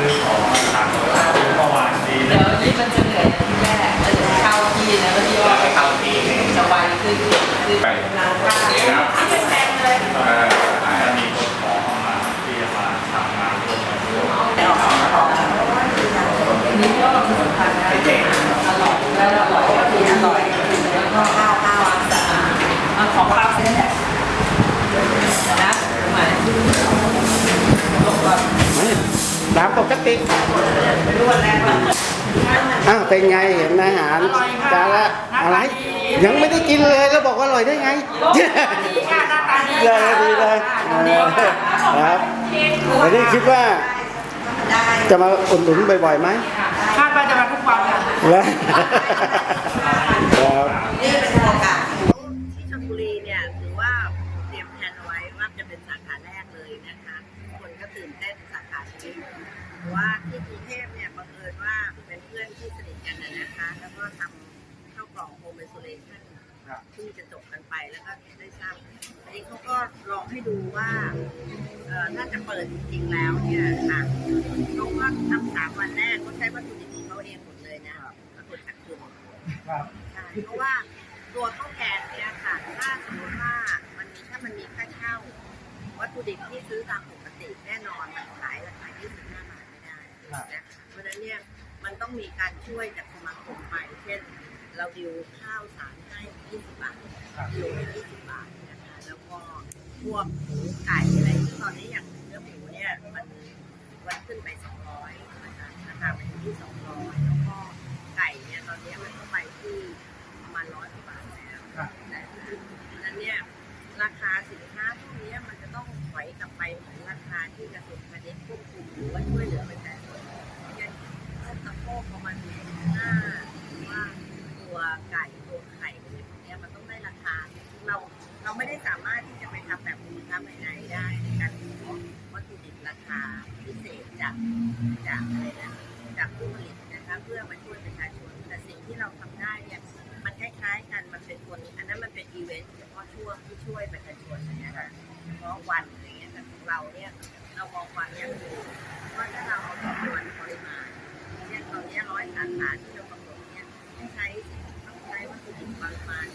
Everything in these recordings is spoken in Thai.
ซื้อของสั่งซื้อเมื่อวานดีเดี๋ยวนี่มันจะเหนื่อยที่แรกแล้จะเข้าที่แล้วที่ว่าไปเข้าที่สบายขึ้นขึ้นไปร้านข้าวบที่เป็นแพงเลย ตามปกติไม่รู้วันแรกว่าอ้าวเป็นไงเห็นอาหารจานละอะไร ยังไม่ได้กินเลยแล้วบอกว่าอร่อยได้ไงดีค่ะหน้าตาดีเลยดีเลยครับไม่ได้คิดว่า จะมาอุดหนุนบ่อยๆไหมคาดว่าจะมาทุกวันค่ะแล้วครับนี่เป็นโอกาส ที่ชลบุรีเนี่ยถือว่าเตรียมแผนเอาไว้ว่าจะเป็นสาขาแรกเลยนะคะ คนก็ตื่นเต้นสาขานี้เพราะว่าที่กรุงเทพเนี่ยบังเอิญว่าเป็นเพื่อนที่สนิทกันนะนะคะ แล้วก็ทำข้าวกล่องโฮมเ s โ l เลชั่นเพิ่งจะจบกันไปแล้วก็ได้ทราบอันนี้เขาก็ลองให้ดูว่าเอ่อถ้าจะเปิดจริงๆแล้วเนี่ยค่ะเขาก็ทำสามวันแรกเขาใช้วัตถุดิบของเขาเองหมดเลยนะปรากฏขาดทุนใช่เพราะว่าตัวข้าวแกงเนี่ยค่ะถ้าสมมติว่ามันมีถ้ามันมีค่าเช่า วัตถุดิบที่ซื้อตามปกติแน่นอนมันขายราคา25 บาทไม่ได้นะคะเพราะฉะนั้นเนี่ยมันต้องมีการช่วยจากสมาคมไปเช่น เราดิวข้าวสารให้20บาทดิวให้20บาทนะคะแล้วก็พวกหมูไก่อะไรที่ตอนนี้อย่างเนื้อหมูเนี่ยมันวันขึ้นไป 200นะคะราคามันอยู่ที่ 200 แล้วก็ไก่เนี่ยตอนนี้มันก็ไปที่ประมาณร้อยกว่าบาทแล้วแต่เพราะฉะนั้นเนี่ยราคาสินค้าพวกนี้มันจะต้องถอยกลับไปเหมือนราคาที่กระทรวงพาณิชย์ควบคุมหรือว่าช่วยเหลือประชาชนเช่นสะโพกประมาณหน้าหรือว่าตัวไก่ตัวไข่พวกนี้พวกนี้มันต้องได้ราคา เราเราไม่ได้สามารถที่จะไปทำแบบมูลค้าภายในได้ในการขอวัตถุดิบราคาพิเศษ จากจากอะไรนะจากผู้ผลิตนะคะเพื่อมาช่วยประชาชนแต่สิ่งที่เราทำได้เนี่ยมันคล้ายๆกันมันเป็นคนอันนั้นมันเป็นอีเวนต์เฉพาะช่วงที่ช่วยประชาชนนะคะเฉพาะวันอะไรเงี้ยแต่ของเราเนี่ยเรามองความยั่งยืนว่าถ้าเราเอาจำนวนปริมาณเช่นตอนนี้ร้อยสาขาที่เรากำหนดเนี่ยให้ใช้ต้องใช้วัตถุดิบปริมาณ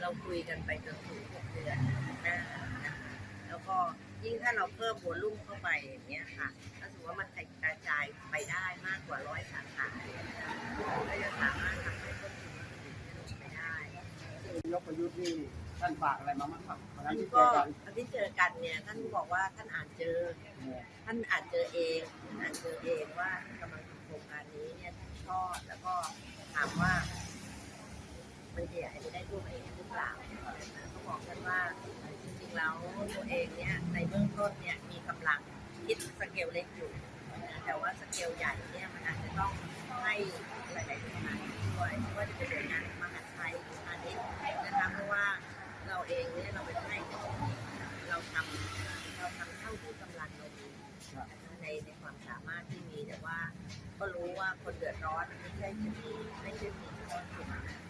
เราคุยกันไปจนถึงหกเดือนหน้านะคะแล้วก็ยิ่งถ้าเราเพิ่มวอลลุ่มเข้าไปอย่างเงี้ยค่ะถ้าสมมติว่ามันกระจายไปได้มากกว่าร้อยสาขาเนี่ยนะคะก็จะสามารถทำให้ต้นทุนวัตถุดิบลดไปได้ยกประยุทธ์นี่ท่านฝากอะไรมาบ้างครับวันนั้นท่านที่เจก็อกันอันที่เจอกันเนี่ยท่านบอกว่าท่านอ่านเจอ ท่านอ่านเจอเองท่านอ่านเจอเองว่ากำลังทำโครงการนี้เนี่ยท่านชอบแล้วก็ถามว่า มันขยายไปได้ทั่วประเทศหรือเปล่าเขาบอกกันว่าจริงๆแล้วตัวเองเนี่ยในเบื้องต้นเนี่ยมีกำลังคิดสเกลเล็กอยู่แต่ว่าสเกลใหญ่เนี่ยมันอาจจะต้องให้หลายๆหน่วยงานช่วยไม่ว่าจะเป็นหน่วยงานมหาดไทยอพาณิชย์นะคะเพราะว่าเราเองเนี่ยเราเป็นให้เราทำเราทำเท่าที่กำลังเรามีในในความสามารถที่มีแต่ว่าก็รู้ว่าคนเดือดร้อนไม่ใช่จะมีไม่ใช่มีเฉพาะกลุ่มนะตอน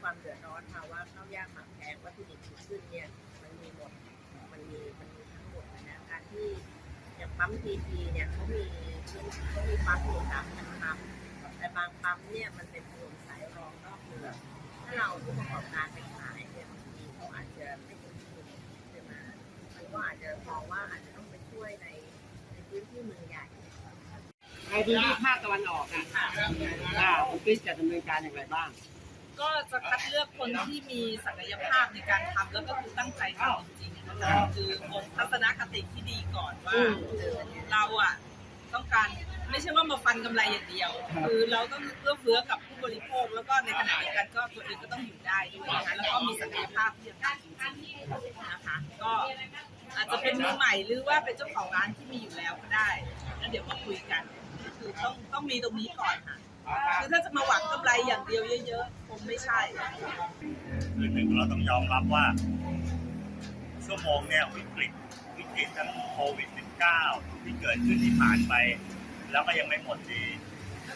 ความเดือดร้อนภาวะข้าวยากหมากแพงวัตถุดิบสูงขึ้นเนี่ยมันมีหมดมันมีมันมีทั้งหมดนะการที่อย่างปั๊มทีทีเนี่ยเขามีเขามีปั๊มอยู่สามพันปั๊มแต่บางปั๊มเนี่ยมันเป็นถนนสายรองนอกเมืองถ้าเราผู้ประกอบการไปขายเนี่ยบางทีเขาอาจจะไม่ถึงทุนใช่ไหมมันก็อาจจะมองว่าอาจจะต้องไปช่วยในในพื้นที่เมืองใหญ่ในพื้นที่ภาคตะวันออกอะอ่าคุณปิ๊กจะดำเนินการอย่างไรบ้าง ก็จะคัดเลือกคนที่มีศักยภาพในการทำแล้วก็คือตั้งใจทำจริงๆนะคะคือองค์ทัศนคติที่ดีก่อนว่า เราอะต้องการไม่ใช่ว่ามาฟันกำไรอย่างเดียว คือเราต้องเอื้อเฟื้อกับผู้บริโภคแล้วก็ในขณะเดียวกันก็ตัวเองก็ต้องอยู่ได้ด้วยนะคะแล้วก็มีศักยภาพที่จะทำจริงๆนะคะก็อาจจะเป็นมือใหม่หรือว่าเป็นเจ้าของร้านที่มีอยู่แล้วก็ได้แล้วเดี๋ยวมาคุยกัน คือต้องต้องมีตรงนี้ก่อนค่ะ คือถ้าจะมาหวังกำไรอย่างเดียวเยอะๆคงไม่ใช่ คือหนึ่งเราต้องยอมรับว่า ชั่วโมงเนี่ยวิกฤตวิกฤตทั้งโควิด -19 ที่เกิดขึ้นที่ผ่านไป แล้วก็ยังไม่หมดดี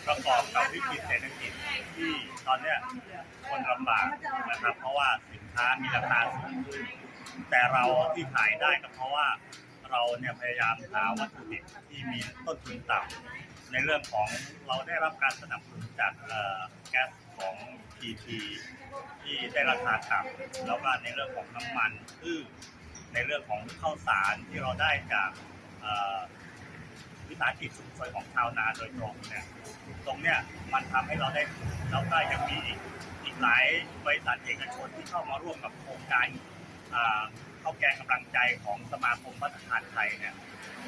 ประกอบกับวิกฤตเศรษฐกิจที่ตอนเนี้ยคนลำบากนะครับ เพราะว่าสินค้ามีราคาสูงขึ้นแต่เราที่ขายได้ก็เพราะว่าเราเนี่ยพยายามหาวัตถุดิบที่มีต้นทุนต่ำ ในเรื่องของเราได้รับการสนับสนุนจากแก๊สของ PT ที่ได้ราคาต่ำแล้วก็ในเรื่องของน้ำมันพืชในเรื่องของข้าวสารที่เราได้จากวิสาหกิจชุมชนของชาวนาโดยตรงเนี่ยตรงเนี้ยมันทำให้เราได้แล้วก็ยังมีอีกอีกหลายบริษัทเอกชนที่เข้ามาร่วมกับโครงการข้าวแกงกำลังใจของสมาคมพัฒนาไทยเนี่ย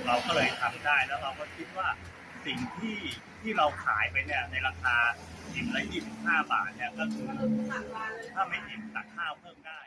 เราก็เลยทำได้แล้วเราก็คิดว่า สิ่งที่ที่เราขายไปเนี่ยในราคาอิ่มละ25 บาทเนี่ยก็คือถ้าไม่อิ่มตักข้าวเพิ่มได้